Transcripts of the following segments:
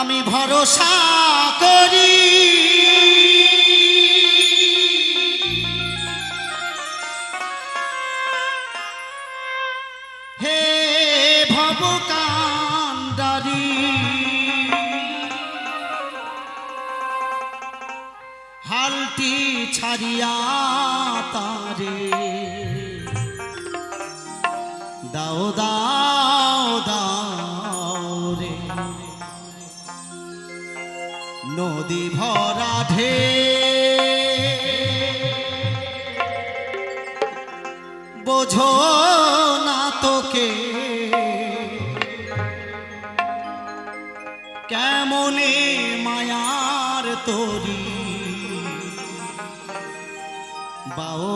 আমি ভরসা করি। হে ভবকান্ডারি হালটি ছাড়িয়া তারে দাও দাও ঢে বোঝো না তোকে কেমনে মায়ার তোরি। বাও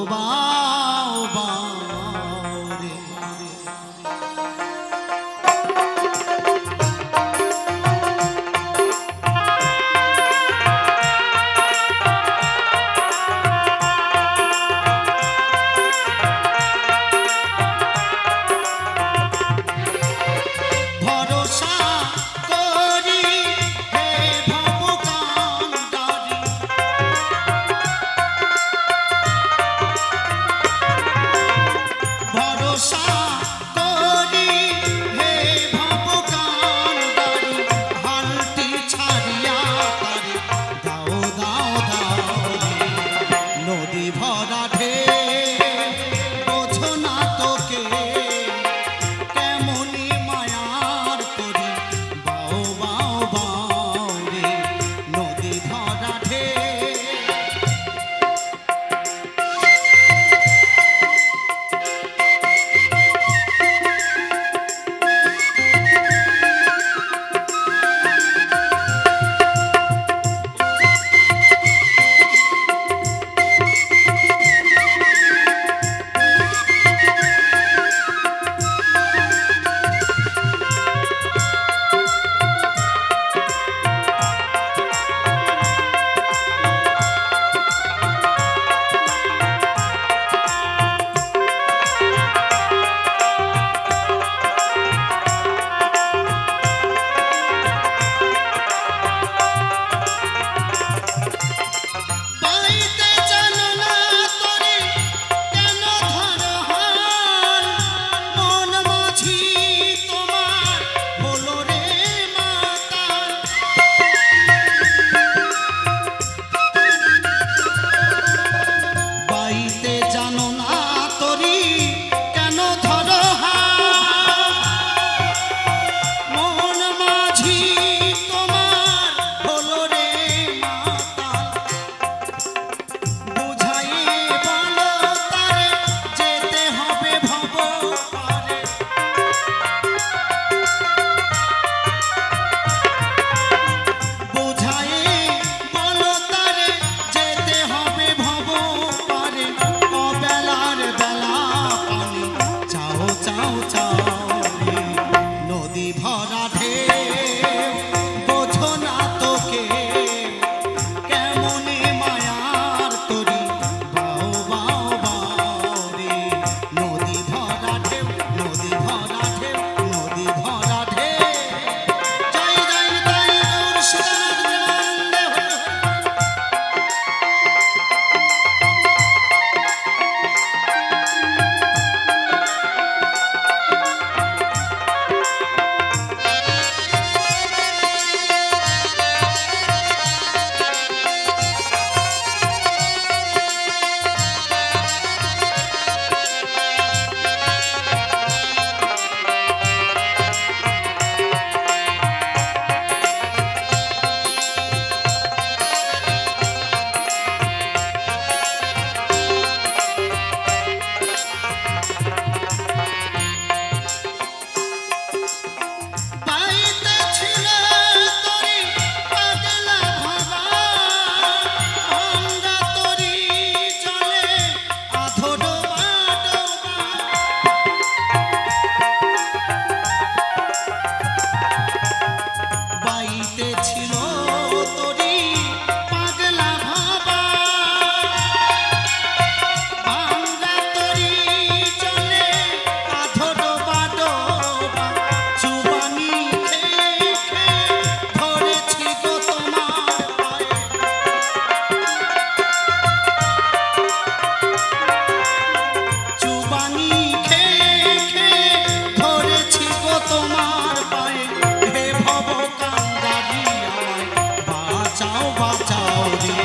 বাঁচাও বাঁচাও রে।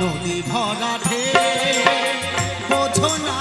নদী ভরা ঢে বোঝো না